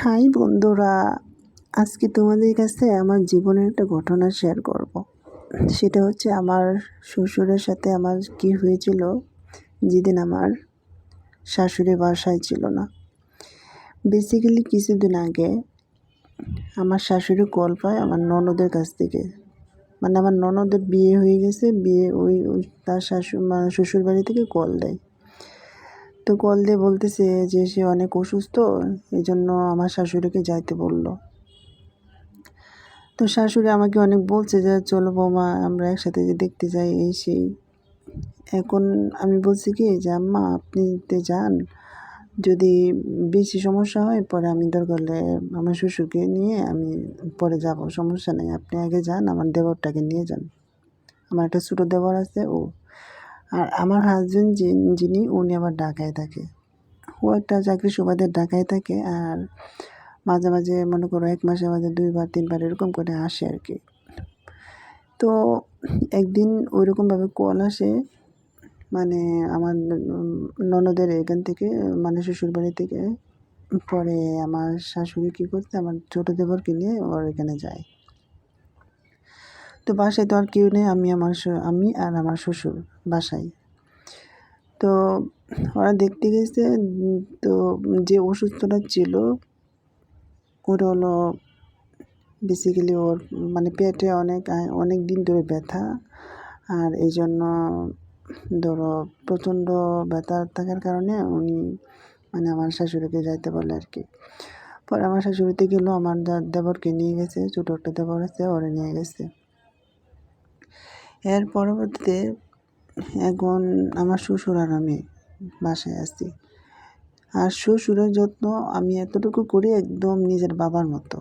High বন্ধুরা, আজকে তোমাদের কাছে আমার জীবনের একটা ঘটনা শেয়ার করব। সেটা হচ্ছে আমার শ্বশুরের সাথে আমার কি হয়েছিল, যেদিন আমার শাশুড়ি বাসায় ছিল না। বেসিক্যালি কিছুদিন আগে আমার শাশুড়ি কল পায় আমার ননদের কাছ থেকে। মানে আমার ননদের বিয়ে হয়ে গেছে, বিয়ে ওই তার শাশু মানে শ্বশুর বাড়ি থেকে কল দেয়। তো কল দিয়ে বলতেছে যে সে অনেক অসুস্থ এই জন্য আমার শাশুড়িকে যাইতে বলল। তো শাশুড়ি আমাকে অনেক বলছে যে, চলো বৌমা, আমরা একসাথে যে দেখতে যাই এই সেই। এখন আমি বলছি কি, যে আম্মা, আপনি যান। যদি বেশি সমস্যা হয়, পরে আমি দরকার হলে আমার শ্বশুরকে নিয়ে আমি পরে যাব। সমস্যা নেই, আপনি আগে যান, আমার দেবরটাকে নিয়ে যান। আমার একটা ছোটো দেবর আছে, ও আর আমার হাজব্যান্ড যিনি উনি আবার ঢাকায় থাকে। ও একটা চাকরি সুবাদের ঢাকায় থাকে আর মাঝে মাঝে মনে করো এক মাসে মাঝে দুইবার, তিনবার এরকম করে আসে আর কি। তো একদিন ওইরকমভাবে কল আসে মানে আমার ননদের এখান থেকে মানে শ্বশুরবাড়ি থেকে। পরে আমার শাশুড়ি কী করছে, আমার ছোটো দেবরকে নিয়ে ওর এখানে যায়। তো বাসায় তো আর কেউ নেই, আমি আমার আমি আর আমার শ্বশুর বাসায়। তো ওরা দেখতে গেছে, তো যে অসুস্থটা ছিল, ওটা হলো বেসিক্যালি ওর মানে পেটে অনেক অনেক দিন ধরে ব্যথা। আর এই জন্য ধরো প্রচণ্ড ব্যথা থাকার কারণে উনি মানে আমার শাশুড়িকে যাইতে বলে আর কি। পরে আমার শাশুড়িতে গেলো, আমার দেবরকে নিয়ে গেছে, ছোটো একটা দেবর আছে, ওরে নিয়ে গেছে। এর পরবর্তীতে এখন আমার শ্বশুর আর আমি বাসায় আছি। আর শ্বশুরের যত্ন আমি এতটুকু করি একদম নিজের বাবার মতো।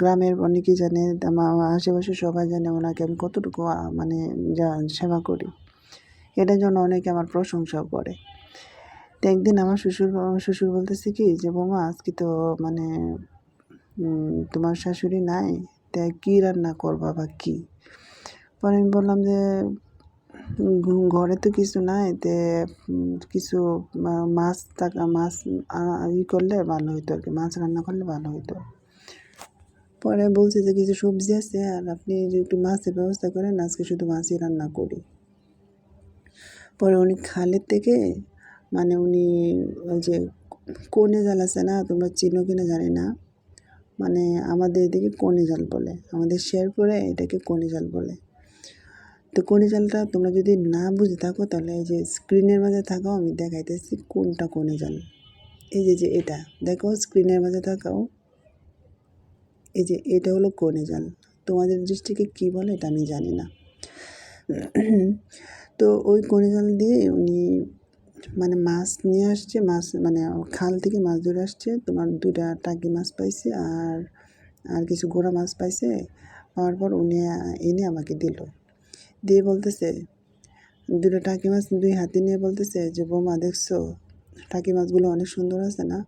গ্রামের অনেকেই জানে, আমার আশেপাশে সবাই জানে ওনাকে আমি কতটুকু মানে যা সেবা করি। এটার জন্য অনেকে আমার প্রশংসাও করে। তো একদিন আমার শ্বশুর শ্বশুর বলতেছে কি যে, বৌমা, আজকে তো মানে তোমার শাশুড়ি নাই তাই কী রান্না করবা বা কী? পরে আমি বললাম যে ঘরে তো কিছু নাই, তে কিছু মাছ থাকা, মাছ ই করলে ভালো হইতো আর কি, মাছ রান্না করলে ভালো হইতো। পরে বলছে যে, কিছু সবজি আছে, আর আপনি একটু মাছের ব্যবস্থা করেন, আজকে শুধু মাছই রান্না করি। পরে উনি খালের থেকে মানে উনি ওই যে কনে জাল আছে না, তোমরা চিনো কিনা জানি না মানে আমাদের এদিকে কনে জাল বলে, আমাদের শেরপুরে এটাকে কনে জাল বলে। তো কোনি জালটা তোমরা যদি না বুঝে থাকো, তাহলে এই যে স্ক্রিনের মাঝে থাকাও, আমি দেখাইতেছি কোনটা কোনে জাল। এই যে যে এটা, দেখো স্ক্রিনের মাঝে থাকাও, এই যে এটা হলো কোনে জাল। তোমাদের দৃষ্টিকে কি বলে এটা আমি জানি না। তো ওই কোনে জাল দিয়ে উনি মানে মাছ নিয়ে আসছে, মাছ মানে খাল থেকে মাছ ধরে আসছে। তোমার দুটা টাকি মাছ পাইছে আর আর কিছু গোড়া মাছ পাইছে। পাওয়ার পর উনি এনে আমাকে দিল। দিয়ে বলতেছে, দুটো টাকি মাছ দুই হাতে নিয়ে বলতেছে যে বোমা দেখছ? টাকি মাছগুলো অনেক সুন্দর আছে না?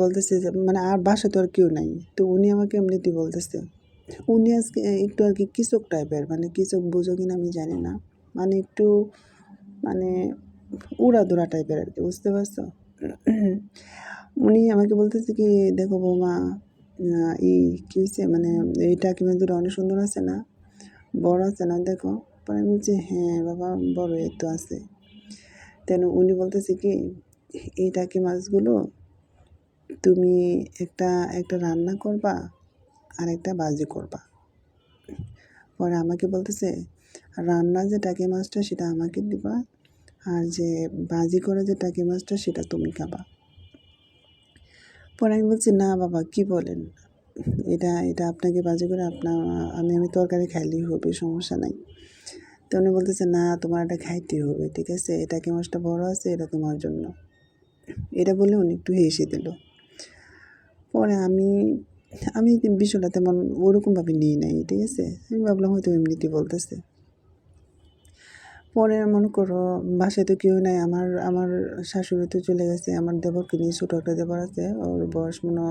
বলতেছে মানে আর বাসা তো আর কেউ নাই। তো উনি আমাকে এমনিতে বলতেছে, উনি আজকে একটু আর কি কৃষক টাইপের মানে কৃষক বুঝো কিনা আমি জানি না। মানে একটু মানে উড়াদুরা টাইপের আর কি, বুঝতে পারছ? উনি আমাকে বলতেছে কি, দেখো বৌমা ই কী হয়েছে মানে এই টাকি মাছগুলো অনেক সুন্দর আছে না? বড় আছে না, দেখো। পরে আমি বলছি হ্যাঁ বাবা, বড় এ তো আছে। তেন উনি বলতেছে কি এই টাকি মাছগুলো? তুমি একটা একটা রান্না করবা, আর একটা বাজি করবা। পরে আমাকে বলতেছে, রান্না যে টাকি মাছটা, সেটা আমাকে দিবা, আর যে বাজি করে যে টাকি মাছটা, সেটা তুমি খাবা। পরে আমি বলছি, না বাবা, কি বলেন? এটা এটা আপনাকে বাজে করে আপনার আমি আমি তরকারি খাইলেই হবে, সমস্যা নাই। তো উনি বলতেছে, না, তোমার এটা খাইতে হবে, ঠিক আছে? এটা কি মাছটা বড় আছে? এটা তোমার জন্য। এটা বলে উনি একটু হেসে দিল। পরে আমি আমি বিষয়টা তেমন ওরকমভাবে নিই নাই, ঠিক আছে? আমি ভাবলাম হয়তো এমনিতে বলতেছে। পরে মনে করো, বাসায় তো কেউ নাই, আমার আমার শাশুড়ি তো চলে গেছে, আমার দেবরকে নিয়ে ছোটো একটা দেবর আছে, ওর বয়স মনে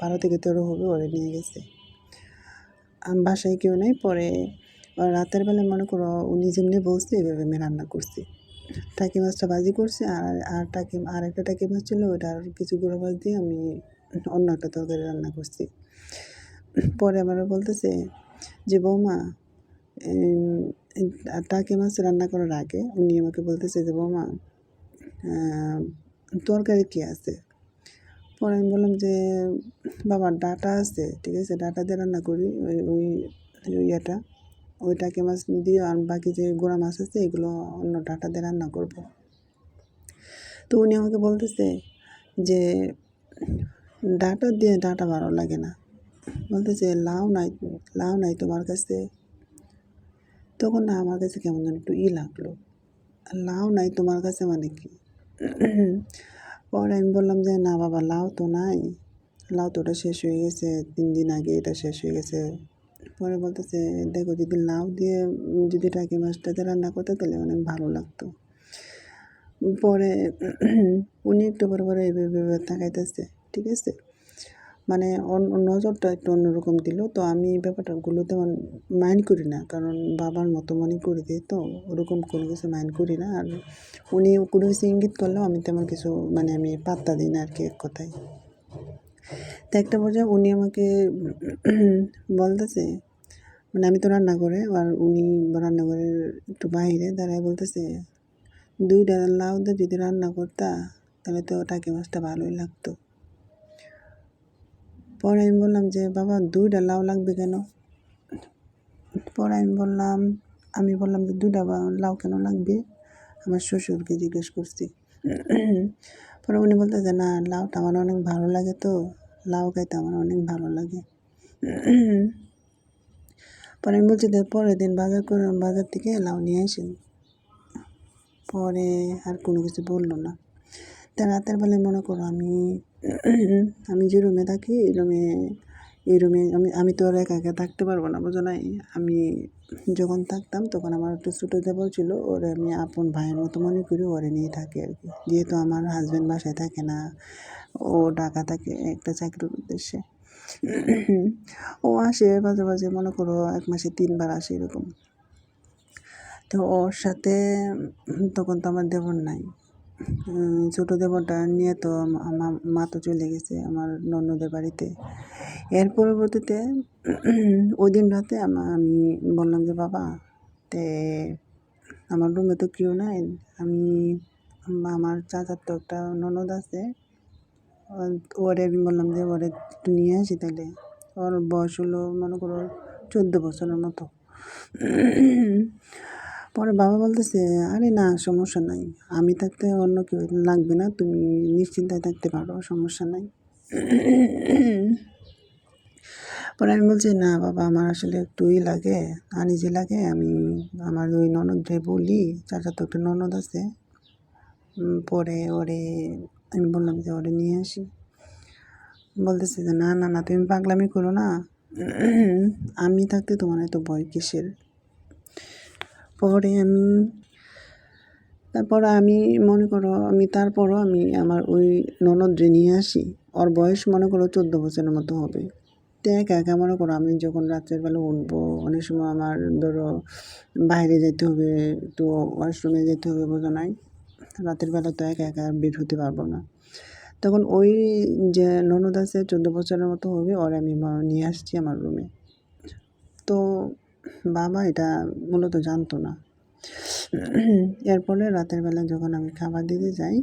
বারো থেকে তেরো হবে, ওরে নিয়ে গেছে। বাসায় কেউ নেই, পরে রাতের বেলায় মনে করো উনি যেমনি বলছে, এভাবে আমি রান্না করছি। টাকি মাছটা ভাজি করছি, আর আর টাকি, আর একটা টাকি মাছ ছিল ওটা আর কিছু গুঁড়ো মাছ দিয়ে আমি অন্য একটা তরকারি রান্না করছি। পরে আমার বলতেছে যে, বৌমা টাকি মাছ রান্না করার আগে উনি আমাকে বলতেছে যে, বৌমা তরকারি কী আছে? পরে আমি বললাম যে, বাবা, ডাটা আছে, ঠিক আছে, ডাটা দিয়ে রান্না করি, ওই ওই ইয়েটা ওই টাকি মাছ দিয়ে আর বাকি যে গোড়া মাছ আছে, এগুলো অন্য ডাটা দিয়ে রান্না করব। তো উনি আমাকে বলতেছে যে, ডাটা দিয়ে ডাটা ভালো লাগে না। বলতেছে, লাউ নাই লাউ নাই তোমার কাছে? তখন না আমার কাছে কেমন যেন একটু ই লাগল। লাউ নাই তোমার কাছে মানে কি? পরে আমি বললাম যে, না বাবা, লাউ তো নাই। লাউ তো ওটা শেষ হয়ে গেছে, তিন দিন আগে এটা শেষ হয়ে গেছে। পরে বলতেছে, দেখো, যদি লাউ দিয়ে যদি টাকি মাছটাতে রান্না করতে, তাহলে অনেক ভালো লাগতো। পরে উনি একটু পরে পরে এইভাবে তাকাইতেছে, ঠিক আছে? মানে নজরটা একটু অন্যরকম দিল। তো আমি এই ব্যাপারটাগুলো তেমন মাইন্ড করি না। কারণ বাবার মতো মনে করে দিই তো ওরকম কোনো কিছু মাইন্ড করি না। আর উনি কোনো কিছু ইঙ্গিত করলেও আমি তেমন কিছু মানে আমি পাত্তা দিই না আর কি এক কথায়। তো একটা পর্যায়ে উনি আমাকে বলতেছে মানে আমি তো রান্না করে, আর উনি রান্নাঘরের একটু বাইরে দাঁড়ায় বলতেছে, দুইটা লাউ দিয়ে যদি রান্না করতা, তাহলে তো টাকি মাছটা ভালোই লাগতো। পরে আমি বললাম যে, বাবা, দুইটা লাউ লাগবে কেন? পরে আমি বললাম আমি বললাম যে, দুইটা বা- লাউ কেন লাগবে? আমার শ্বশুরকে জিজ্ঞেস করছি। পরে উনি বলতে যে, না, লাউটা আমার অনেক ভালো লাগে তো, লাউ খাইতে আমার অনেক ভালো লাগে। পরে আমি বলছি যে, পরের দিন বাজার করে, বাজার থেকে লাউ নিয়ে আসেন। পরে আর কোনো কিছু বলল না। তা রাতের বেলায় মনে করো আমি আমি যে রুমে থাকি, এই রুমে এই রুমে আমি আমি তো আর একা একা থাকতে পারব না, বুঝো নাই? আমি যখন থাকতাম তখন আমার একটা ছোটো দেবর ছিল, ওরে আমি আপন ভাইয়ের মতো মনে করি, ওরে নিয়ে থাকি আর কি। যেহেতু আমার হাজব্যান্ড বাসায় থাকে না, ও ঢাকা থাকে, একটা চাকরির উদ্দেশ্যে। ও আসে মাঝে মাঝে মনে করো এক মাসে তিনবার আসে এরকম। তো ওর সাথে, তখন তো আমার দেবর নাই। ছোটো দেবরটা নিয়ে তো মা তো চলে গেছে আমার ননদের বাড়িতে। এর পরবর্তীতে ওই দিন রাতে আমি বললাম যে, বাবা, তে আমার রুমে তো কেউ নাই। আমি আমার চাচার তো একটা ননদ আছে। ওরে আমি বললাম যে, ওরে একটু নিয়ে আসি তাহলে ওর বয়স হলো মনে করো চোদ্দ বছরের মতো। পরে বাবা বলতেছে, আরে না, সমস্যা নাই। আমি থাকতে অন্য কেউ লাগবে না, তুমি নিশ্চিন্তায় থাকতে পারো, সমস্যা নাই। পরে আমি বলছি, না বাবা, আমার আসলে একটুই লাগে আনিজি লাগে, আমি আমার ওই ননদরে বলি চাচা তো একটা ননদ আছে। পরে ওরে, আমি বললাম যে ওরে নিয়ে আসি। বলতেছে যে, না না না, তুমি পাগলামি করো না। আমি থাকতে তোমার এত ভয় কিসের? পরে আমি, তারপর আমি মনে করো, আমি তারপরও আমি আমার ওই ননদ ননদরে নিয়ে আসি। ওর বয়স মনে করো চোদ্দ বছরের মতো হবে। তো একা একা মনে করো আমি যখন রাত্রের বেলা উঠবো, অনেক সময় আমার ধরো বাইরে যেতে হবে, একটু ওয়াশরুমে যেতে হবে বোঝো নাই রাতের বেলা তো একা একা বের হতে পারব না। তখন ওই যে ননদ আছে, চোদ্দ বছরের মতো হবে, ওর আমি নিয়ে আসছি আমার রুমে তো বাবা এটা মূলত জানতো না। এরপরে রাতের বেলা যখন আমি খাবার দিতে যাই,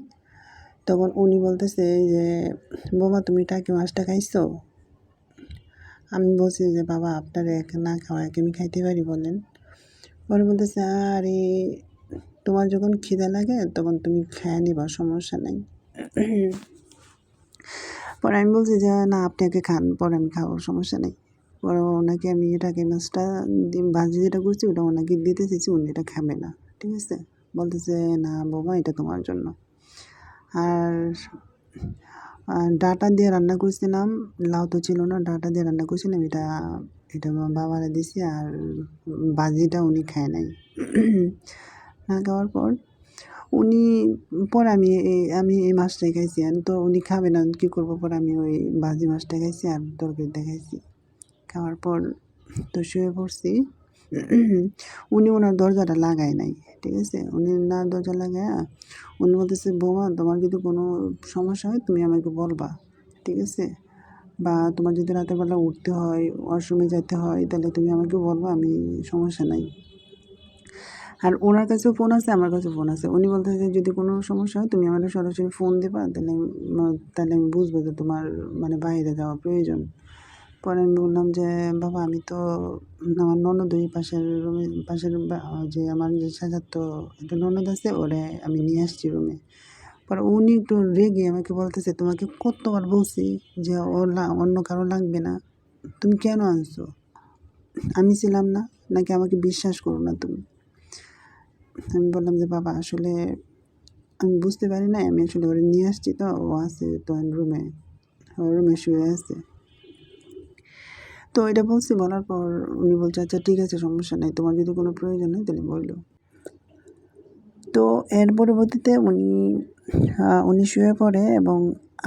তখন উনি বলতেছে যে বাবা তুমি টাকি মাছটা খাইছো? আমি বলছি যে, বাবা, আপনার এক না খাওয়ায় কি আমি খাইতে পারি বলেন? পরে বলতেছে, আরে, তোমার যখন খিদে লাগে, তখন তুমি খেয়ে নিবা, সমস্যা নেই। পরে আমি বলছি যে, না, আপনি আগে খান, পরে আমি খাব, সমস্যা নেই। পরে ওনাকে আমি এটাকে মাছটা ভাজি যেটা করছি ওটা ওনাকে দিতে চেয়েছি উনি এটা খাবে না, ঠিক আছে? বলতেছে, না বাবা এটা তোমার জন্য। আর ডাটা দিয়ে রান্না করছিলাম, লাউ তো ছিল না, ডাটা দিয়ে রান্না করছিলাম, এটা এটা বাবারা দিছি আর ভাজিটা উনি খায় নাই। না খাওয়ার পর উনি, পরে আমি আমি এই মাছটাই খাইছি তো উনি খাবে না, কী করব? পরে আমি ওই ভাজি মাছটা খাইছি আর তরকারিটা খাইছি। খাওয়ার পর তো শুয়ে পড়ছি। উনি ওনার দরজাটা লাগায় নাই, ঠিক আছে? উনি না দরজা লাগায় উনি বলতেছে, বৌমা, তোমার যদি কোনো সমস্যা হয় তুমি আমাকে বলবা, ঠিক আছে? বা তোমার যদি রাতের বেলা উঠতে হয়, ওয়াশরুমে যেতে হয়, তাহলে তুমি আমাকে বলবা, আমি সমস্যা নাই। আর ওনার কাছেও ফোন আছে, আমার কাছেও ফোন আছে। উনি বলতেছে, যদি কোনো সমস্যা হয় তুমি আমাকে সরাসরি ফোন দেবা, তাহলে তাহলে আমি বুঝব যে তোমার মানে বাইরে যাওয়া প্রয়োজন। পরে আমি বললাম যে, বাবা, আমি তো আমার ননদ ওই পাশের রুমে পাশের যে আমার যে সাজাতো একটা ননদ আছে, ওরে আমি নিয়ে আসছি রুমে পরে উনি একটু রেগে আমাকে বলতেছে, তোমাকে কতবার বলছি যে ও অন্য কারও লাগবে না। তুমি কেন আনছো? আমি ছিলাম না, নাকি আমাকে বিশ্বাস করো না তুমি? আমি বললাম যে, বাবা, আসলে আমি বুঝতে পারি না আমি আসলে ওরে নিয়ে আসছি তো, ও আছে তো রুমে রুমে শুয়ে আছে। তো এটা বলছি, বলার পর উনি বলছে আচ্ছা ঠিক আছে, সমস্যা নেই, তোমার যদি কোনো প্রয়োজন হয় তাহলে বলল তো এর পরবর্তীতে উনি উনি শুয়ে পড়ে এবং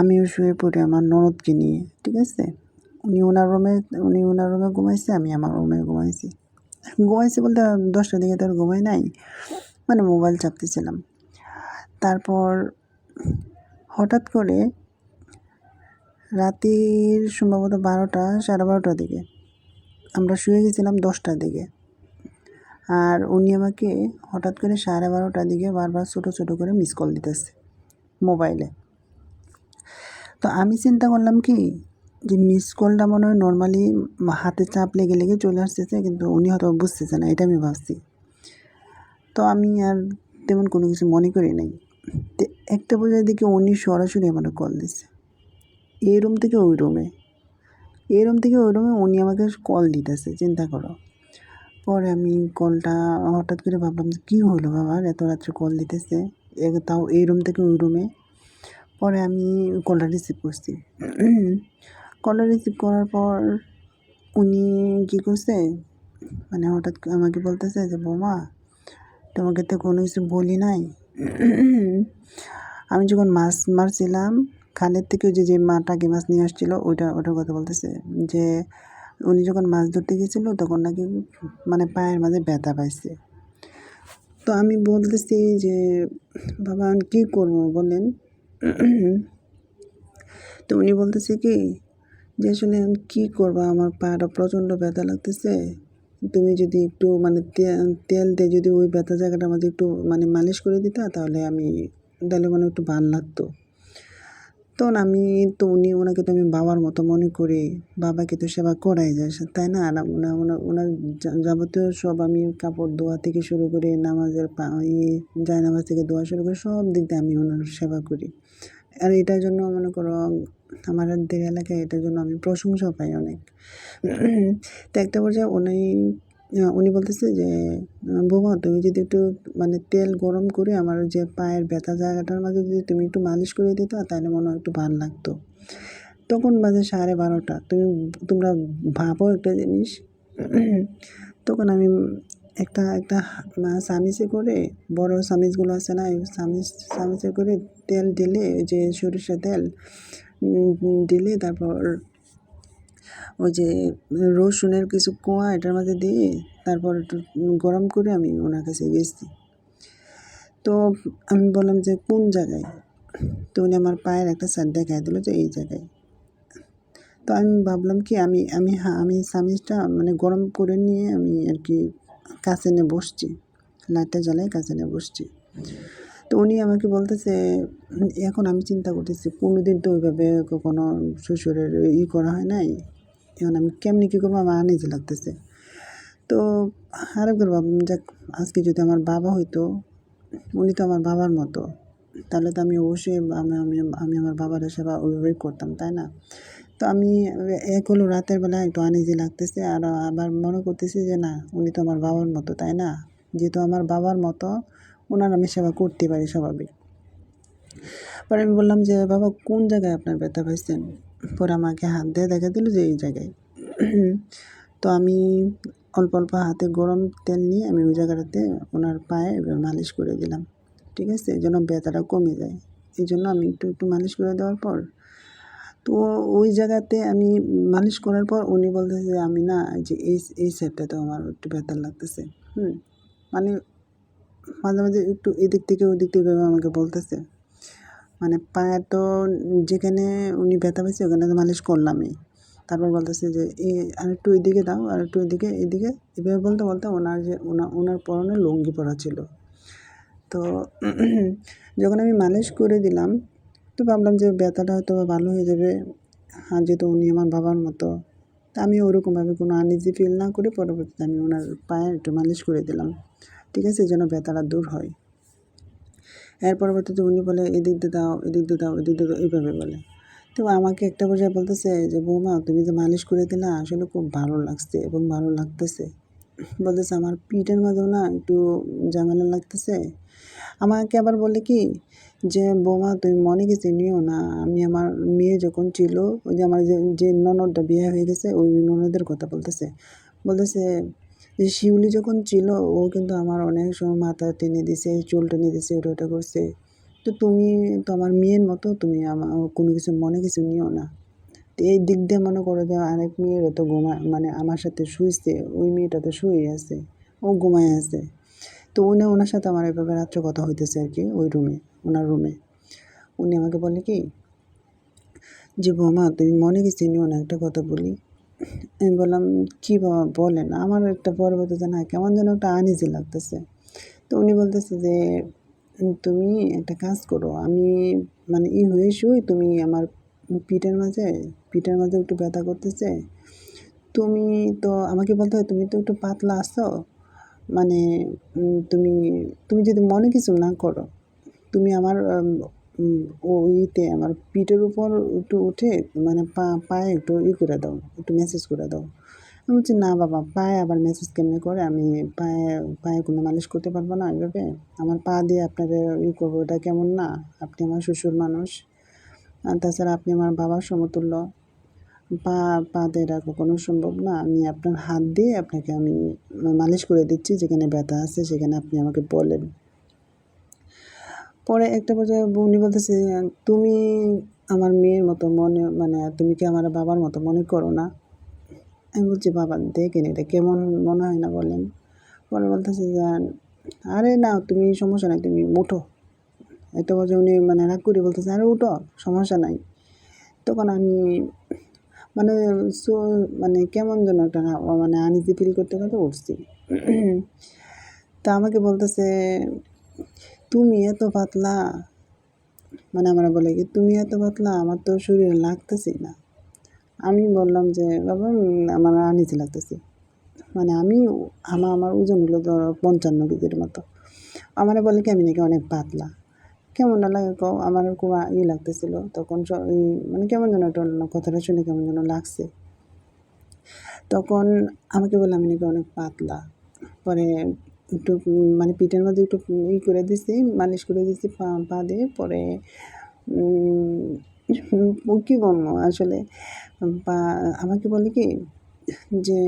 আমিও শুয়ে পড়ি আমার ননদকে নিয়ে, ঠিক আছে? উনি ওনার রুমে, উনি ওনার রুমে ঘুমাইছে, আমি আমার রুমে ঘুমাইছি। ঘুমাইছি বলতে দশটার দিকে তো আর ঘুমাই নাই মানে মোবাইল চাপতেছিলাম। তারপর হঠাৎ করে রাতের সম্ভবত বারোটা, সাড়ে বারোটার দিকে। আমরা শুয়ে গেছিলাম দশটার দিকে। আর উনি আমাকে হঠাৎ করে সাড়ে বারোটার দিকে বারবার ছোটো ছোটো করে মিস কল দিতেছে মোবাইলে তো আমি চিন্তা করলাম কি, যে মিস কলটা মনে হয় নর্মালি হাতে চাপ লেগে লেগে চলে আসতেছে, কিন্তু উনি হয়তো বুঝতেছে না, এটা আমি ভাবছি। তো আমি আর তেমন কোনো কিছু মনে করি নাই। একটা পর্যায়ে দিকে উনি সরাসরি আমার কল দিচ্ছে এই রুম থেকে ওই রুমে এই রুম থেকে ওই রুমে উনি আমাকে কল দিতেছে, চিন্তা করো। পরে আমি কলটা হঠাৎ করে ভাবলাম যে কী হলো বাবার এত রাত্রে কল দিতেছে। তাও এই রুম থেকে ওই রুমে পরে আমি কলটা রিসিভ করছি। কলটা রিসিভ করার পর উনি কী করছে? মানে হঠাৎ আমাকে বলতেছে যে, বৌমা, তোমাকে তো কোনো কিছু বলি নাই। আমি যখন মাছ মারছিলাম খালের থেকে যে যে মাটাকে মাছ নিয়ে আসছিল, ওইটা, ওটার কথা বলতেছে যে, উনি যখন মাছ ধরতে গেছিল, তখন নাকি মানে পায়ের মাঝে ব্যথা পাইছে। তো আমি বলতেছি যে, বাবা, আমি কী করব বলেন? তো উনি বলতেছে কি, যে আসলে আমি কী করব? আমার পাটা প্রচণ্ড ব্যথা লাগতেছে। তুমি যদি একটু মানে তেল দিয়ে যদি ওই ব্যথা জায়গাটা আমাদের একটু মানে মালিশ করে দিতা, তাহলে আমি, তাহলে মানে একটু ভালো লাগতো। তখন আমি তো উনি ওনাকে তো আমি বাবার মতো মনে করি, বাবাকে তো সেবা করাই যায়, তাই না? আর ওনার ওনার যাবতীয় সব আমি কাপড় ধোয়া থেকে শুরু করে নামাজের পা ইয়ে যায় নামাজ থেকে ধোয়া শুরু করে সব দিক দিয়ে আমি ওনার সেবা করি। আর এটার জন্য মনে করো, আমার দের এলাকায় এটার জন্য আমি প্রশংসা পাই অনেক। তো একটা পর্যায়ে উনি উনি বলতেছে যে বৌমা, তুমি যদি একটু মানে তেল গরম করে আমার যে পায়ের ব্যথা জায়গাটার মাঝে যদি তুমি একটু মালিশ করে দিতা, তাহলে মনে হয় একটু ভালো লাগতো। তখন বাজে সাড়ে বারোটা। তুমি, তোমরা ভাবো একটা জিনিস। তখন আমি একটা একটা সামিসে করে, বড় চামিচগুলো আছে না চামিচ চামিচে করে তেল ঢেলে, ওই যে সরিষা তেল ঢেলে তারপর ওই যে, রসুনের কিছু কোয়া এটার মধ্যে দিয়ে তারপর একটু গরম করে আমি ওনার কাছে গেছি তো আমি বললাম যে, কোন জায়গায়? তো উনি আমার পায়ের একটা সাইড দেখায় দিল যে, এই জায়গায়। তো আমি ভাবলাম কি, আমি আমি হ্যাঁ আমি সামিজটা মানে গরম করে নিয়ে আমি আর কি কাছে নিয়ে বসছি। লাইটটা জ্বালাই কাছে নিয়ে বসছি। তো উনি আমাকে বলতেছে, এখন আমি চিন্তা করতেছি, কোনোদিন তো ওইভাবে কখনো শ্বশুরের ই করা হয় নাই। এখন আমি কেমনি কী করব? আমার আনিজি লাগতেছে। তো আরেকবার ভাবলাম, যাক, আজকে যদি আমার বাবা হইতো, উনি তো আমার বাবার মতো, তাহলে তো আমি অবশ্যই আমি আমি আমি আমার বাবার সেবা ওইভাবেই করতাম, তাই না? তো আমি এক হলো রাতের বেলা একটু আনিজি লাগতেছে, আর আবার মনে করতেছি যে, না, উনি তো আমার বাবার মতো, তাই না? যেহেতু আমার বাবার মতো, ওনার আমি সেবা করতে পারি স্বাভাবিক। পরে আমি বললাম যে, বাবা, কোন জায়গায় আপনার ব্যথা পাইছেন? পরে আমাকে হাত দিয়ে দেখা দিল যে এই জায়গায়। তো আমি অল্প অল্প হাতে গরম তেল নিয়ে আমি ওই জায়গাটাতে ওনার পায়ে মালিশ করে দিলাম। ঠিক আছে? যেন ব্যথাটা কমে যায়। এই জন্য আমি একটু একটু মালিশ করে দেওয়ার পর তো ওই জায়গাতে আমি মালিশ করার পর উনি বলতেছে যে, আমি না যে এই এই সাইডটাতে আমার একটু ব্যথা লাগতেছে। হুম? মানে মাঝে মাঝে একটু এদিক থেকে ওদিক থেকে আমাকে বলতেছে। মানে পায়ে তো যেখানে উনি ব্যথা পেয়েছে, ওখানে তো মালিশ করলামই। তারপর বলতেছে যে এই আর একটু এদিকে দাও, আর একটু এদিকে এদিকে। এভাবে বলতে বলতে ওনার যে ওনার ওনার পরনে লুঙ্গি পরা ছিল। তো যখন আমি মালিশ করে দিলাম, তো ভাবলাম যে ব্যথাটা হয়তো ভালো হয়ে যাবে। আর যেহেতু উনি আমার বাবার মতো, তা আমি ওরকমভাবে কোনো আনইজি ফিল না করে পরবর্তীতে আমি ওনার পায়ে একটু মালিশ করে দিলাম। ঠিক আছে, যেন ব্যথাটা দূর হয়। এর পরবর্তীতে উনি বলে, এদিক দিয়ে দাও, এদিক দিয়ে দাও, এদিক দিয়ে দাও, এইভাবে বলে। তো আমাকে একটা পর্যায়ে বলতেছে যে, বৌমা, তুমি যে মালিশ করে দিলা, আসলে খুব ভালো লাগছে এবং ভালো লাগতেছে। বলতেছে, আমার পিঠের মাঝেও না একটু ঝামেলা লাগতেছে। আমাকে আবার বলে কি, যে, বৌমা, তুমি মনে কিছু নিও না। আমি আমার মেয়ে যখন ছিল, ওই যে আমার যে যে ননদটা বিয়ে হয়ে গেছে, ওই ননদের কথা বলতেছে। বলতেছে যে শিউলি যখন ছিল, ও কিন্তু আমার অনেক সময় মাথা টেনে দিছে, চুল টেনে দিছে এটা ওটা করছে। তো তুমি তো আমার মেয়ের মতো তুমি আমার কোনো কিছু মনে কিছু নিও না। তো এই দিক দিয়ে মনে করো যে আরেক মেয়ের তো ঘুমা মানে আমার সাথে শুয়েছে ওই মেয়েটা তো শুয়ে আছে, ও ঘুমায় আছে। তো উনি ওনার সাথে আমার এভাবে রাত্রে কথা হইতেছে আর কি, ওই রুমে, ওনার রুমে। উনি আমাকে বলে কি, যে বৌমা, তুমি মনে কিছু নিও না, একটা কথা বলি। আমি বললাম, কী বাবা, বলেন আমার একটা পরবর্তীতে না কেমন যেন একটা আনিজি লাগতেছে। তো উনি বলতেছে যে, তুমি একটা কাজ করো, আমি মানে ই হয়ে শুই তুমি আমার পিঠের মাঝে পিঠের মাঝে একটু ব্যথা করতেছে। তুমি তো আমাকে বলতে হয়, তুমি তো একটু পাতলা আসো মানে তুমি তুমি যদি মনে কিছু না করো, তুমি আমার ও ইতে আমার পিঠের উপর একটু উঠে মানে পা, পায়ে একটু ই করে দাও, একটু মেসেজ করে দাও। আমি বলছি, না বাবা, পায়ে আবার মেসেজ কেমনি করে? আমি পায়ে পায়ে কোনো মালিশ করতে পারব না এইভাবে। আমার পা দিয়ে আপনাকে ই করব এটা কেমন না? আপনি আমার শ্বশুর মানুষ। আর তাছাড়া আপনি আমার বাবার সমতুল্য। পা পা দিয়ে এটা কখনো সম্ভব না। আমি আপনার হাত দিয়ে আপনাকে আমি মালিশ করে দিচ্ছি, যেখানে ব্যথা আছে সেখানে আপনি আমাকে বলেন। পরে একটা পর্যায়ে উনি বলতেছে, তুমি আমার মেয়ের মতো মনে মানে তুমি কি আমার বাবার মতো মনে করো না? আমি বলছি, বাবা, দেখেন এটা কেমন মনে হয় না বলেন। পরে বলতেছে যে, আরে না, তুমি সমস্যা নাই, তুমি উঠো। একটা পর্যায়ে উনি মানে রাগ করে বলতেছে, আরে উঠো, সমস্যা নাই। তখন আমি মানে সো মানে কেমন যেন একটা মানে আনিজি ফিল করতে করতে উঠছি। তা আমাকে বলতেছে তুমি এত পাতলা? মানে আমরা বলে কি, তুমি এত পাতলা, আমার তো শরীরে লাগতেছি না। আমি বললাম যে, বাবা আমার আনিতে লাগতেছে। মানে আমি আমার আমার ওজন হলো ধরো পঞ্চান্ন কেজির মতো। আমার বলে কি, আমি নাকি অনেক পাতলা। কেমন না লাগে কো আমার খুব ইয়ে লাগতেছিল। তখন মানে কেমন যেন একটা কথাটা শুনে কেমন যেন লাগছে। তখন আমাকে বলে, আমি নাকি অনেক পাতলা। পরে একটু মানে পিঠের মধ্যে একটু ই করে দিছি, মালিশ করে দিছি পা পা দিয়ে, পরে কী বলব আসলে? পা, আমাকে বলে কি যে,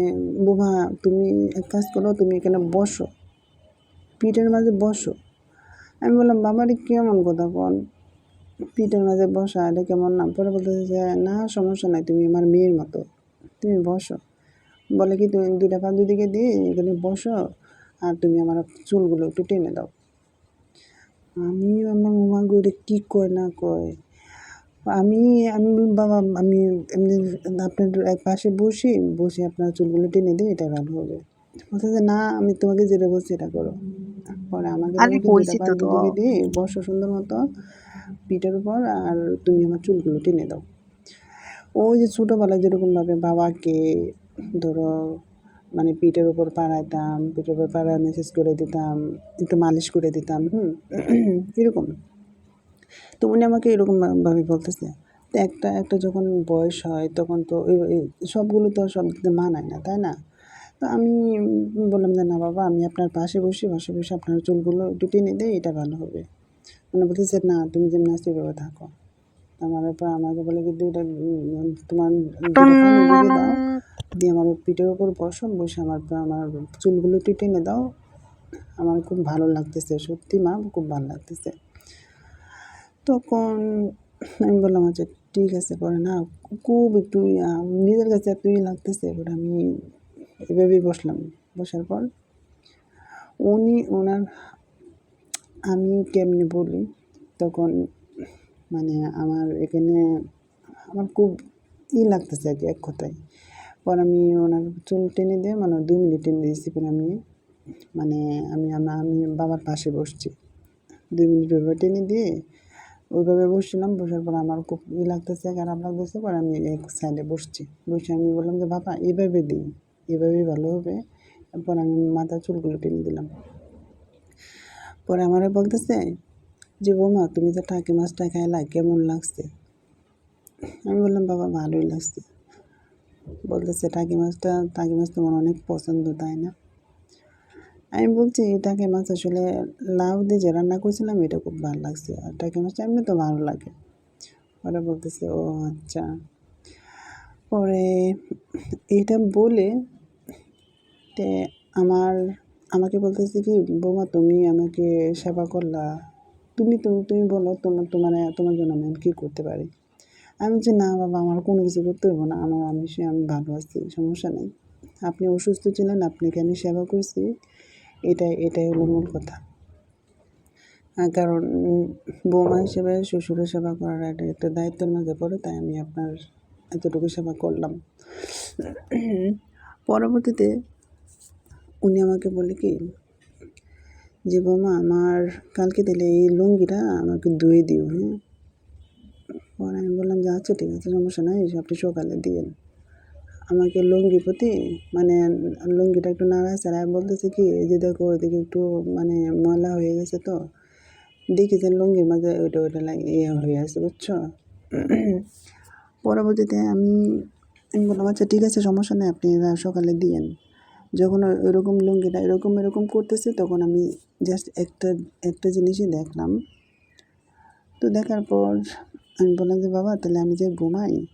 বোমা, তুমি এক কাজ করো, তুমি এখানে বসো, পিঠের মাঝে বসো। আমি বললাম, বাবারে কেমন কথা কন পিঠের মাঝে বসা, এটা কেমন না? পরে বলতেছে যে, না, সমস্যা নাই, তুমি আমার মেয়ের মতো, তুমি বসো। বলে কি, তুমি দুইটা পা দুদিকে দিয়ে এখানে বসো আর তুমি আমার চুলগুলো একটু টেনে দাও। আমি আমার মামা গড়ে কী কয় না কয়? আমি আমি বাবা আমি এমনি আপনার এক পাশে বসি বসে আপনার চুলগুলো টেনে দিই এটা ভালো হবে। বলতেছে না আমি তোমাকে যেটা বলছি এটা করো। পরে আমাকে দিয়ে বসো সুন্দর মতো পিঠের উপর আর তুমি আমার চুলগুলো টেনে দাও। ওই যে ছোটোবেলায় যেরকমভাবে বাবাকে ধরো মানে পিঠের উপর পাড়াইতাম পিঠের উপর পাড়ায় মেসেজ করে দিতাম একটু মালিশ করে দিতাম হুম এরকম। তো উনি আমাকে এরকমভাবে বলতেছে। তো একটা একটা যখন বয়স হয় তখন তো সবগুলো তো সব মানায় না তাই না? তো আমি বললাম যে না বাবা আমি আপনার পাশে বসে পাশে বসে আপনার চুলগুলো একটু টেনে দিই এটা ভালো হবে। মানে বলতেছে না তুমি যেমন আসতে সেভাবে থাকো। আমার আমাকে বলে কি দুইটা তোমার দাও। দিয়ে আমার পিঠের ওপর বসো বসে আমার আমার চুলগুলো একটু দাও। আমার খুব ভালো লাগতেছে, সত্যি মা খুব ভালো লাগতেছে। তখন আমি বললাম আচ্ছা ঠিক আছে, পরে না, খুব একটু নিজের কাছে এত ইয়ে লাগতেছে। পরে আমি এভাবেই বসলাম। বসার পর উনি, ওনার, আমি কেমনি বলি, তখন মানে আমার এখানে আমার খুব ই লাগতেছে আর কি এক কথায়। পর আমি ওনার চুল টেনে দিয়ে মানে দুই মিনিট টেনে দিয়েছি পরে আমি মানে আমি আমার, আমি বাবার পাশে বসছি। দুই মিনিট ওইভাবে টেনে দিয়ে ওইভাবে বসছিলাম, বসার পর আমার খুব ই লাগতেছে, খারাপ লাগতেছে, পরে আমি এক সাইডে বসছি। বসে আমি বললাম যে, বাবা, এভাবে দিই এভাবেই ভালো হবে। তারপর আমি মাথার চুলগুলো টেনে দিলাম। পরে আমারে বলতেছে, যে বৌমা, তুমি তো টাকি মাছটা খাইলা, কেমন লাগছে? আমি বললাম, বাবা, ভালোই লাগছে। বলতেছে, টাকি মাছটা, টাকি মাছ তোমার অনেক পছন্দ, তাই না? আমি বলছি টাকি মাছ আসলে লাউ দিয়ে যে রান্না করছিলাম, এটা খুব ভালো লাগছে। আর টাকি মাছটা এমনি তো ভালো লাগে। ওরা বলতেছে, ও আচ্ছা। পরে এটা বলে আমার, আমাকে বলতেছে কি, বৌমা, তুমি আমাকে সেবা করলা। তুমি তুমি তুমি বলো তোমার তোমার তোমার জন্য আমি কী করতে পারি? আমি যে, না বাবা, আমার কোনো কিছু করতে হবে না। আমার, আমি সে, আমি ভালো আছি, সমস্যা নেই। আপনি অসুস্থ ছিলেন, আপনাকে আমি সেবা করছি। এটাই এটাই হলো মূল কথা। কারণ বৌমা হিসেবে শ্বশুরের সেবা করার একটা একটা দায়িত্বের মধ্যে পড়ে, তাই আমি আপনার এতটুকু সেবা করলাম। পরবর্তীতে উনি আমাকে বলে কি, যে বৌমা, আমার, কালকে দিলে এই লুঙ্গিটা আমাকে ধুয়ে দিও হ্যাঁ? পরে আমি বললাম, যে আচ্ছা ঠিক আছে, সমস্যা নাই, আপনি সকালে দিয়েন। আমাকে লুঙ্গি প্রতি মানে লুঙ্গিটা একটু নাড়ায় চাড়ায় বলতেছে কি, এই যে দেখো ওইদিকে একটু মানে ময়লা হয়ে গেছে তো। দেখি যে লুঙ্গির মাঝে ওইটা ওইটা লাগে ইয়ে হয়ে আছে, বুঝছ? পরবর্তীতে আমি আমি বললাম আচ্ছা ঠিক আছে, সমস্যা নেই, আপনি সকালে দিয়েন। যখন ওইরকম লুঙ্গিটা এরকম এরকম করতেছে, তখন আমি জাস্ট একটা একটা জিনিসই দেখলাম। তো দেখার পর আমি বললাম যে, বাবা, তাহলে আমি যে ঘুমাই,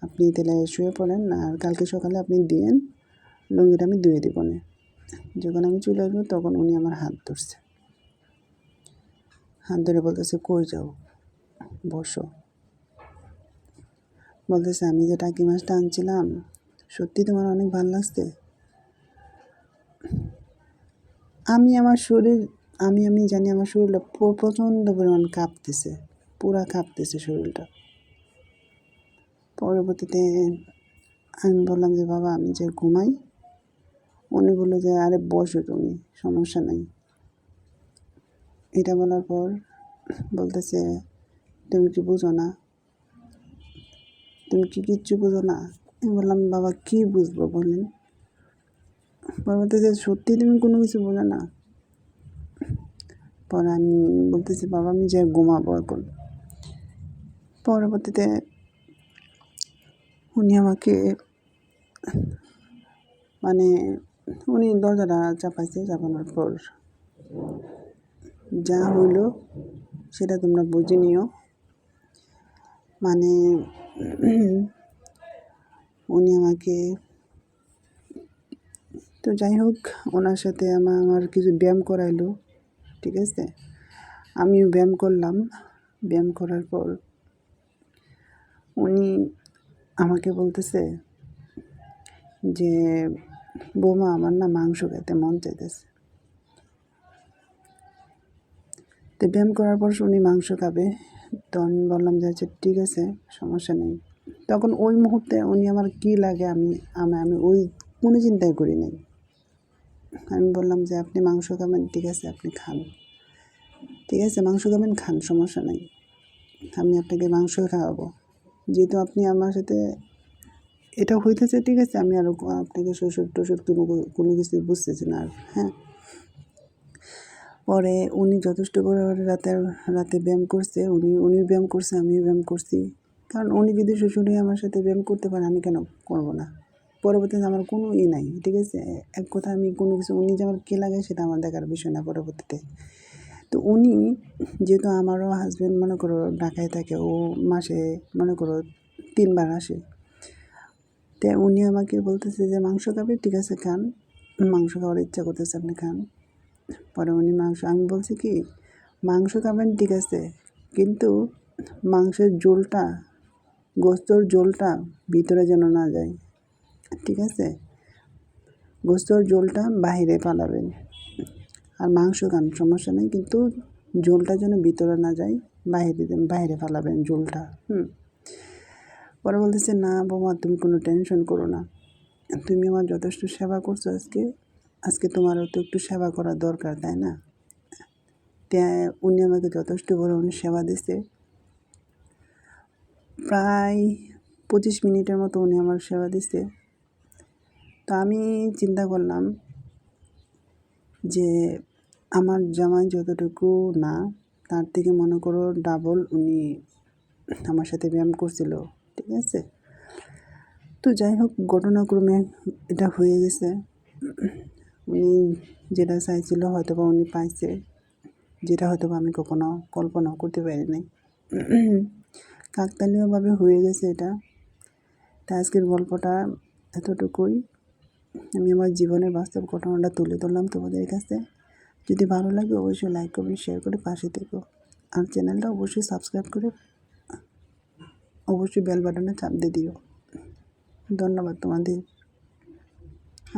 আপনি তাহলে শুয়ে পড়েন আর কালকে সকালে আপনি দিয়েন, লুঙ্গিটা আমি ধুয়ে দিব না। যখন আমি চলে আসব, তখন উনি আমার হাত ধরছে। হাত ধরে বলতেছে, কই যাও? বসো। বলতেছে, আমি যে টাকি মাছটা আনছিলাম, সত্যি তোমার অনেক ভালো লাগছে? আমি আমার শরীর, আমি আমি জানি আমার শরীরটা প্রচণ্ড পরিমাণ কাঁপতেছে। পুরা কাঁপতেছে শরীরটা। পরবর্তীতে আমি বললাম যে, বাবা, আমি যে ঘুমাই? উনি বলল যে, আরে, বসো তুমি, সমস্যা নাই। এটা বলার পর বলতেছে, তুমি কি বুঝো না? তুমি কি কিচ্ছু বুঝো না? আমি বললাম, বাবা, কি বুঝব বলেন? বলতেছে সত্যি তুমি কোনো কিছু বোঝো না? পরে আমি বলতেছি, বাবা, আমি যে ঘুমাবো এখন। পরবর্তীতে উনি আমাকে মানে উনি দরজাটা চাপাইছে, চাপানোর পর যা হইল সেটা তোমরা বুঝে নিও। মানে উনি আমাকে, তো যাই হোক, ওনার সাথে আমার আমার কিছু ব্যায়াম করাইলো, ঠিক আছে? আমিও ব্যায়াম করলাম। ব্যায়াম করার পর উনি আমাকে বলতেছে যে, বৌমা, আমার না মাংস খেতে মন চাইতেছে। তো ব্যায়াম করার পর উনি মাংস খাবে। তো আমি বললাম যে আচ্ছা ঠিক আছে, সমস্যা নেই। তখন ওই মুহূর্তে উনি আমার কী লাগে আমি আমি আমি ওই কোনো চিন্তাই করি নাই। আমি বললাম যে, আপনি মাংস খাবেন, ঠিক আছে, আপনি খান। ঠিক আছে, মাংস খাবেন, খান, সমস্যা নাই। আমি আপনাকে মাংস খাওয়াবো। যেহেতু আপনি আমার সাথে এটা হইতেছে ঠিক আছে, আমি আরও আপনাকে শ্বশুর টশুর কোনো কোনো কিছু বুঝতেছি না আর হ্যাঁ। পরে উনি যথেষ্ট করে রাতে রাতে ব্যায়াম করছে, উনি উনি ব্যায়াম করছে, আমিও ব্যায়াম করছি। কারণ উনি যদি শ্বশুরে আমার সাথে ব্যায়াম করতে পারে, আমি কেন করব না? পরবর্তীতে আমার কোনো ই নাই, ঠিক আছে? এক কথা আমি কোনো কিছু, উনি যে আমার কী লাগে সেটা আমার দেখার বিষয় না পরবর্তীতে। তো উনি যেহেতু আমারও হাজব্যান্ড মনে করো ঢাকায় থাকে, ও মাসে মনে করো তিনবার আসে। তো উনি আমাকে বলতেছে যে, মাংস খাবে? ঠিক আছে, খান। মাংস খাওয়ার ইচ্ছা করতেছে আপনি খান। পরে উনি মাংস, আমি বলছি কি, মাংস খাবেন, ঠিক আছে। কিন্তু মাংসের ঝোলটা, গোস্তর জলটা ভিতরে যেন না যায়। ঠিক আছে? গোস্তর জলটা বাইরে পালাবেন আর মাংস খান, সমস্যা নেই, কিন্তু জলটা যেন ভিতরে না যায়, বাইরে বাইরে ফালাবেন জলটা হুম। পরে বলতেছে, না বোমা, তুমি কোনো টেনশন করো না। তুমি আমার যথেষ্ট সেবা করছ আজকে। আজকে তোমারও তো একটু সেবা করা দরকার, তাই না? উনি আমাকে যথেষ্ট করে উনি সেবা দিছে। প্রায় পঁচিশ মিনিটের মতো উনি আমার সেবা দিছে। তো আমি চিন্তা করলাম যে আমার জামাই যতটুকু না, তার থেকে মনে করো ডাবল উনি আমার সাথে ব্যায়াম করছিল, ঠিক আছে? তো যাই হোক, ঘটনাক্রমে এটা হয়ে গেছে। উনি যেটা চাইছিল হয়তো বা উনি পাইছে, যেটা হয়তো আমি কখনো কল্পনাও করতে পারি নাই। কাকতালীয়ভাবে হয়ে গেছে এটা। তা আজকের গল্পটা এতটুকুই। আমি আমার জীবনের বাস্তব ঘটনাটা তুলে ধরলাম তোমাদের কাছে। যদি ভালো লাগে অবশ্যই লাইক কমেন্ট শেয়ার করে পাশে থেকো। আর চ্যানেলটা অবশ্যই সাবস্ক্রাইব করে, অবশ্যই বেল বাটনে চাপ দিয়ে দিও। ধন্যবাদ তোমাদের।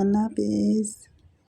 আল্লাহ হাফিজ।